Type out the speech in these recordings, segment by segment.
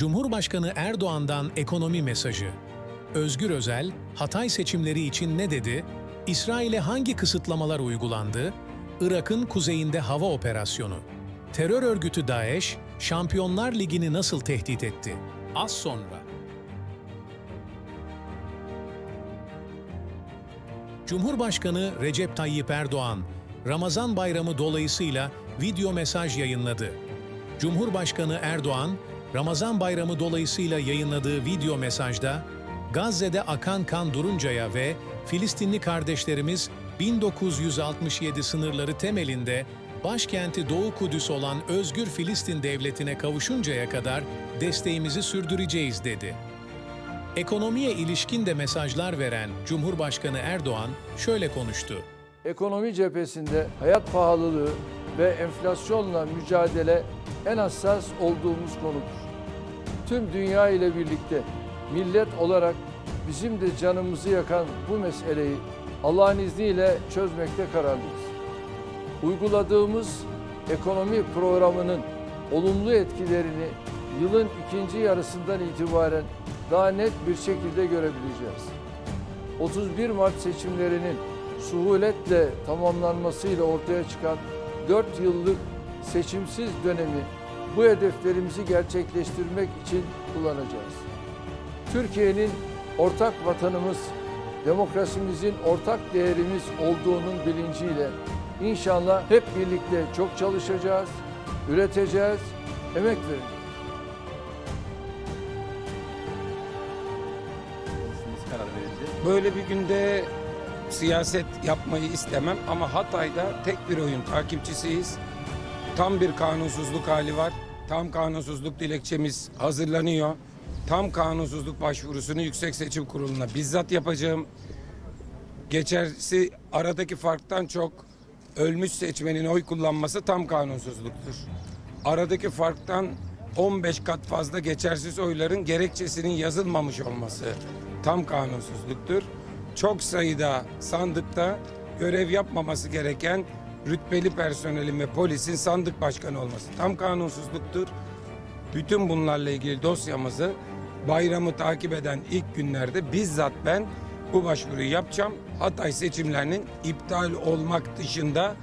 Cumhurbaşkanı Erdoğan'dan ekonomi mesajı. Özgür Özel, Hatay seçimleri için ne dedi? İsrail'e hangi kısıtlamalar uygulandı? Irak'ın kuzeyinde hava operasyonu. Terör örgütü DAEŞ, Şampiyonlar Ligi'ni nasıl tehdit etti? Az sonra. Cumhurbaşkanı Recep Tayyip Erdoğan, Ramazan bayramı dolayısıyla video mesaj yayınladı. Cumhurbaşkanı Erdoğan, Ramazan bayramı dolayısıyla yayınladığı video mesajda, Gazze'de akan kan duruncaya ve Filistinli kardeşlerimiz 1967 sınırları temelinde başkenti Doğu Kudüs olan Özgür Filistin Devleti'ne kavuşuncaya kadar desteğimizi sürdüreceğiz dedi. Ekonomiye ilişkin de mesajlar veren Cumhurbaşkanı Erdoğan şöyle konuştu. Ekonomi cephesinde hayat pahalılığı ve enflasyonla mücadele en hassas olduğumuz konudur. Tüm dünya ile birlikte millet olarak bizim de canımızı yakan bu meseleyi Allah'ın izniyle çözmekte kararlıyız. Uyguladığımız ekonomi programının olumlu etkilerini yılın ikinci yarısından itibaren daha net bir şekilde görebileceğiz. 31 Mart seçimlerinin suhuletle tamamlanmasıyla ortaya çıkan 4 yıllık seçimsiz dönemi bu hedeflerimizi gerçekleştirmek için kullanacağız. Türkiye'nin ortak vatanımız, demokrasimizin ortak değerimiz olduğunun bilinciyle inşallah hep birlikte çok çalışacağız, üreteceğiz, emek vereceğiz. Böyle bir günde siyaset yapmayı istemem ama Hatay'da tek bir oyun takipçisiyiz. Tam bir kanunsuzluk hali var. Tam kanunsuzluk dilekçemiz hazırlanıyor. Tam kanunsuzluk başvurusunu Yüksek Seçim Kurulu'na bizzat yapacağım. Geçersi aradaki farktan çok ölmüş seçmenin oy kullanması tam kanunsuzluktur. Aradaki farktan 15 kat fazla geçersiz oyların gerekçesinin yazılmamış olması tam kanunsuzluktur. Çok sayıda sandıkta görev yapmaması gereken rütbeli personelin ve polisin sandık başkanı olması tam kanunsuzluktur. Bütün bunlarla ilgili dosyamızı bayramı takip eden ilk günlerde bizzat ben bu başvuruyu yapacağım. Hatay seçimlerinin iptal olmak dışında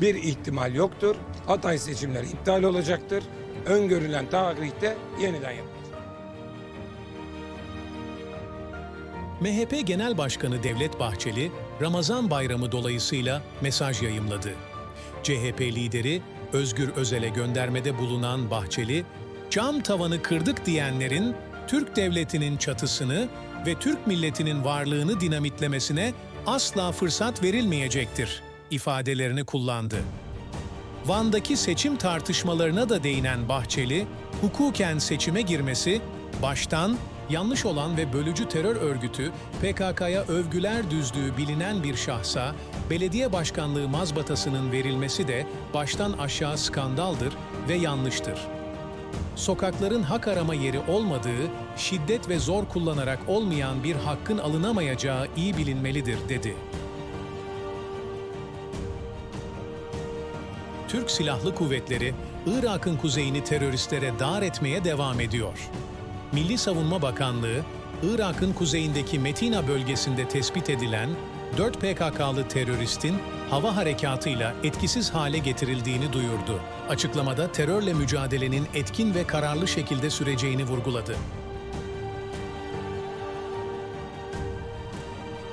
bir ihtimal yoktur. Hatay seçimleri iptal olacaktır. Öngörülen tarihte yeniden yapılacak. MHP Genel Başkanı Devlet Bahçeli, Ramazan bayramı dolayısıyla mesaj yayımladı. CHP lideri Özgür Özel'e göndermede bulunan Bahçeli, cam tavanı kırdık diyenlerin Türk devletinin çatısını ve Türk milletinin varlığını dinamitlemesine asla fırsat verilmeyecektir ifadelerini kullandı. Van'daki seçim tartışmalarına da değinen Bahçeli, hukuken seçime girmesi, baştan yanlış olan ve bölücü terör örgütü PKK'ya övgüler düzdüğü bilinen bir şahsa belediye başkanlığı mazbatasının verilmesi de baştan aşağı skandaldır ve yanlıştır. Sokakların hak arama yeri olmadığı, şiddet ve zor kullanarak olmayan bir hakkın alınamayacağı iyi bilinmelidir dedi. Türk Silahlı Kuvvetleri, Irak'ın kuzeyini teröristlere dar etmeye devam ediyor. Milli Savunma Bakanlığı, Irak'ın kuzeyindeki Metina bölgesinde tespit edilen 4 PKK'lı teröristin hava harekatıyla etkisiz hale getirildiğini duyurdu. Açıklamada terörle mücadelenin etkin ve kararlı şekilde süreceğini vurguladı.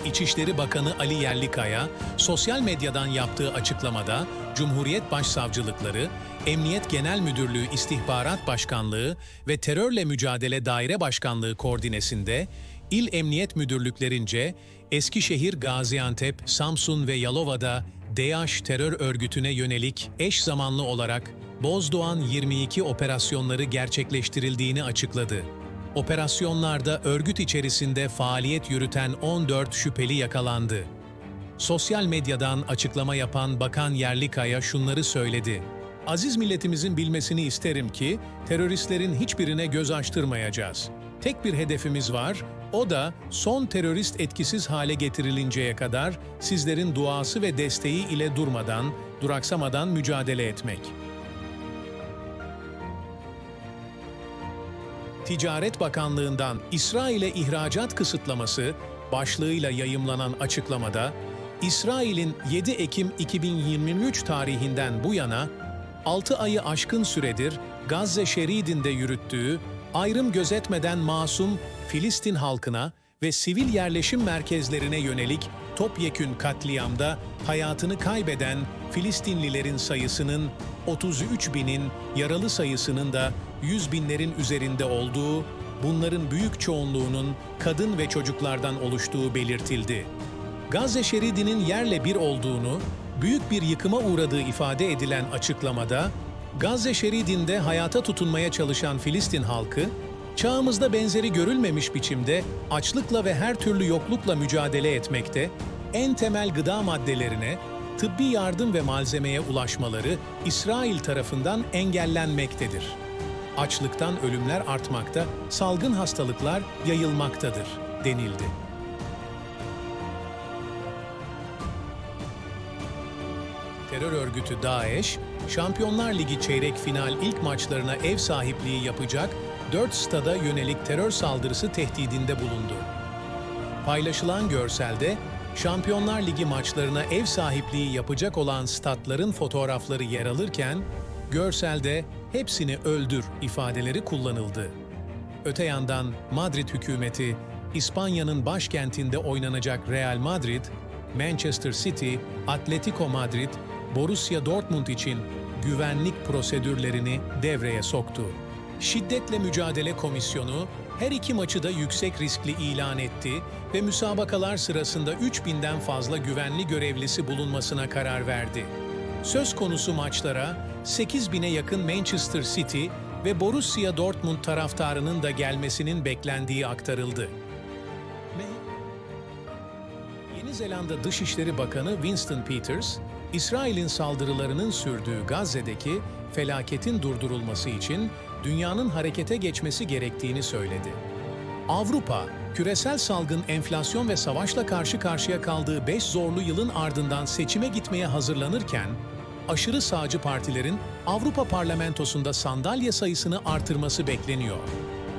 İçişleri Bakanı Ali Yerlikaya, sosyal medyadan yaptığı açıklamada Cumhuriyet Başsavcılıkları, Emniyet Genel Müdürlüğü İstihbarat Başkanlığı ve Terörle Mücadele Daire Başkanlığı koordinesinde İl Emniyet Müdürlüklerince Eskişehir, Gaziantep, Samsun ve Yalova'da DAEŞ terör örgütüne yönelik eş zamanlı olarak Bozdoğan 22 operasyonları gerçekleştirildiğini açıkladı. Operasyonlarda örgüt içerisinde faaliyet yürüten 14 şüpheli yakalandı. Sosyal medyadan açıklama yapan Bakan Yerlikaya şunları söyledi. Aziz milletimizin bilmesini isterim ki teröristlerin hiçbirine göz açtırmayacağız. Tek bir hedefimiz var, o da son terörist etkisiz hale getirilinceye kadar sizlerin duası ve desteği ile durmadan, duraksamadan mücadele etmek. Ticaret Bakanlığı'ndan İsrail'e ihracat kısıtlaması başlığıyla yayımlanan açıklamada, İsrail'in 7 Ekim 2023 tarihinden bu yana 6 ayı aşkın süredir Gazze şeridinde yürüttüğü ayrım gözetmeden masum Filistin halkına ve sivil yerleşim merkezlerine yönelik topyekün katliamda hayatını kaybeden Filistinlilerin sayısının 33 binin, yaralı sayısının da 100 binlerin üzerinde olduğu, bunların büyük çoğunluğunun kadın ve çocuklardan oluştuğu belirtildi. Gazze şeridinin yerle bir olduğunu, büyük bir yıkıma uğradığı ifade edilen açıklamada, Gazze şeridinde hayata tutunmaya çalışan Filistin halkı, çağımızda benzeri görülmemiş biçimde açlıkla ve her türlü yoklukla mücadele etmekte, en temel gıda maddelerine, tıbbi yardım ve malzemeye ulaşmaları İsrail tarafından engellenmektedir. Açlıktan ölümler artmakta, salgın hastalıklar yayılmaktadır denildi. Terör örgütü DAEŞ, Şampiyonlar Ligi çeyrek final ilk maçlarına ev sahipliği yapacak 4 stada yönelik terör saldırısı tehdidinde bulundu. Paylaşılan görselde, Şampiyonlar Ligi maçlarına ev sahipliği yapacak olan statların fotoğrafları yer alırken, görselde hepsini öldür ifadeleri kullanıldı. Öte yandan Madrid hükümeti, İspanya'nın başkentinde oynanacak Real Madrid, Manchester City, Atletico Madrid, Borussia Dortmund için güvenlik prosedürlerini devreye soktu. Şiddetle Mücadele Komisyonu her iki maçı da yüksek riskli ilan etti ve müsabakalar sırasında 3000'den fazla güvenli görevlisi bulunmasına karar verdi. Söz konusu maçlara 8000'e yakın Manchester City ve Borussia Dortmund taraftarının da gelmesinin beklendiği aktarıldı. Yeni Zelanda Dışişleri Bakanı Winston Peters, İsrail'in saldırılarının sürdüğü Gazze'deki felaketin durdurulması için dünyanın harekete geçmesi gerektiğini söyledi. Avrupa, küresel salgın, enflasyon ve savaşla karşı karşıya kaldığı 5 zorlu yılın ardından seçime gitmeye hazırlanırken, aşırı sağcı partilerin Avrupa Parlamentosu'nda sandalye sayısını artırması bekleniyor.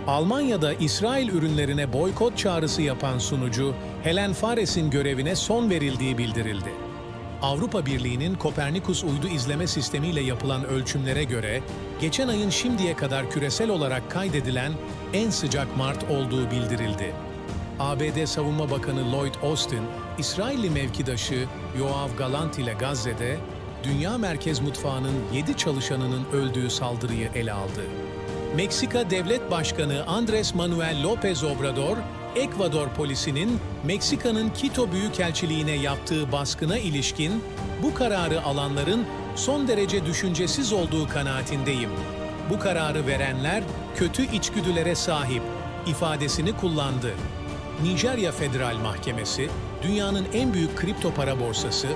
Almanya'da İsrail ürünlerine boykot çağrısı yapan sunucu Helen Fares'in görevine son verildiği bildirildi. Avrupa Birliği'nin Kopernikus uydu izleme sistemiyle yapılan ölçümlere göre, geçen ayın şimdiye kadar küresel olarak kaydedilen en sıcak Mart olduğu bildirildi. ABD Savunma Bakanı Lloyd Austin, İsrailli mevkidaşı Yoav Galant ile Gazze'de, Dünya Merkez Mutfağı'nın 7 çalışanının öldüğü saldırıyı ele aldı. Meksika Devlet Başkanı Andres Manuel López Obrador, Ekvador polisinin Meksika'nın Quito Büyükelçiliğine yaptığı baskına ilişkin bu kararı alanların son derece düşüncesiz olduğu kanaatindeyim. Bu kararı verenler kötü içgüdülere sahip ifadesini kullandı. Nijerya Federal Mahkemesi, dünyanın en büyük kripto para borsası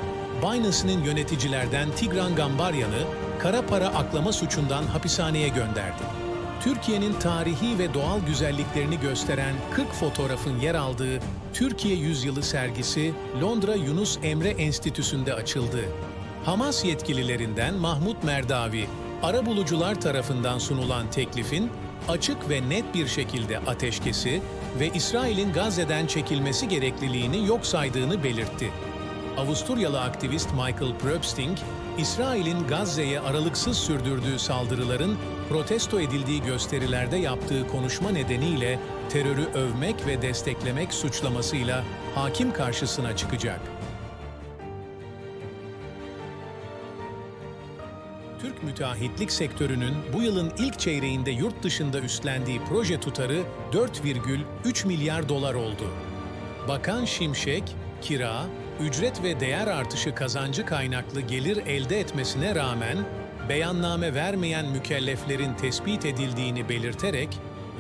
Binance'nin yöneticilerden Tigran Gambaryan'ı kara para aklama suçundan hapishaneye gönderdi. Türkiye'nin tarihi ve doğal güzelliklerini gösteren 40 fotoğrafın yer aldığı Türkiye Yüzyılı sergisi Londra Yunus Emre Enstitüsü'nde açıldı. Hamas yetkililerinden Mahmut Merdavi, arabulucular tarafından sunulan teklifin açık ve net bir şekilde ateşkesi ve İsrail'in Gazze'den çekilmesi gerekliliğini yok saydığını belirtti. Avusturyalı aktivist Michael Probsting, İsrail'in Gazze'ye aralıksız sürdürdüğü saldırıların protesto edildiği gösterilerde yaptığı konuşma nedeniyle terörü övmek ve desteklemek suçlamasıyla hakim karşısına çıkacak. Türk müteahhitlik sektörünün bu yılın ilk çeyreğinde yurt dışında üstlendiği proje tutarı 4,3 milyar dolar oldu. Bakan Şimşek, kira, ücret ve değer artışı kazancı kaynaklı gelir elde etmesine rağmen beyanname vermeyen mükelleflerin tespit edildiğini belirterek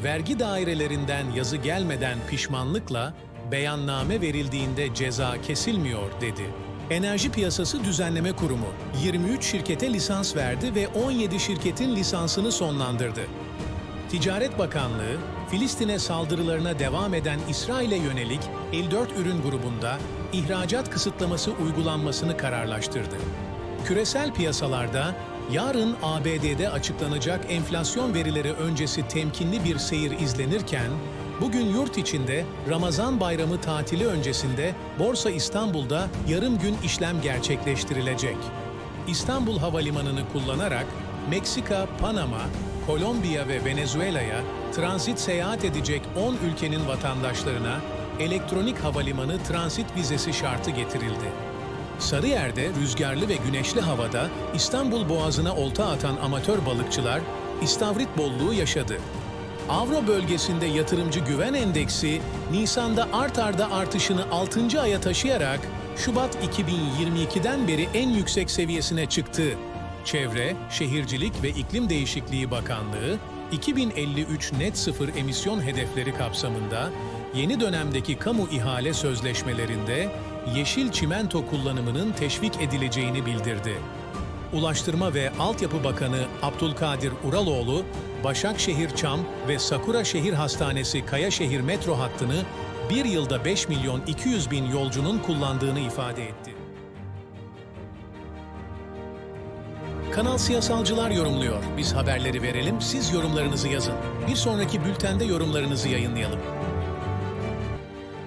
vergi dairelerinden yazı gelmeden pişmanlıkla beyanname verildiğinde ceza kesilmiyor dedi. Enerji Piyasası Düzenleme Kurumu 23 şirkete lisans verdi ve 17 şirketin lisansını sonlandırdı. Ticaret Bakanlığı, Filistin'e saldırılarına devam eden İsrail'e yönelik 54 ürün grubunda ihracat kısıtlaması uygulanmasını kararlaştırdı. Küresel piyasalarda Yarın ABD'de açıklanacak enflasyon verileri öncesi temkinli bir seyir izlenirken, bugün yurt içinde Ramazan bayramı tatili öncesinde Borsa İstanbul'da yarım gün işlem gerçekleştirilecek. İstanbul Havalimanı'nı kullanarak Meksika, Panama, Kolombiya ve Venezuela'ya transit seyahat edecek 10 ülkenin vatandaşlarına elektronik havalimanı transit vizesi şartı getirildi. Sarıyer'de rüzgarlı ve güneşli havada İstanbul Boğazı'na olta atan amatör balıkçılar istavrit bolluğu yaşadı. Avro bölgesinde yatırımcı güven endeksi Nisan'da art arda artışını 6. aya taşıyarak Şubat 2022'den beri en yüksek seviyesine çıktı. Çevre, Şehircilik ve İklim Değişikliği Bakanlığı 2053 net sıfır emisyon hedefleri kapsamında yeni dönemdeki kamu ihale sözleşmelerinde yeşil çimento kullanımının teşvik edileceğini bildirdi. Ulaştırma ve Altyapı Bakanı Abdülkadir Uraloğlu, Başakşehir Çam ve Sakura Şehir Hastanesi Kayaşehir metro hattını bir yılda 5 milyon 200 bin yolcunun kullandığını ifade etti. Kanal Siyasalcılar yorumluyor. Biz haberleri verelim, siz yorumlarınızı yazın. Bir sonraki bültende yorumlarınızı yayınlayalım.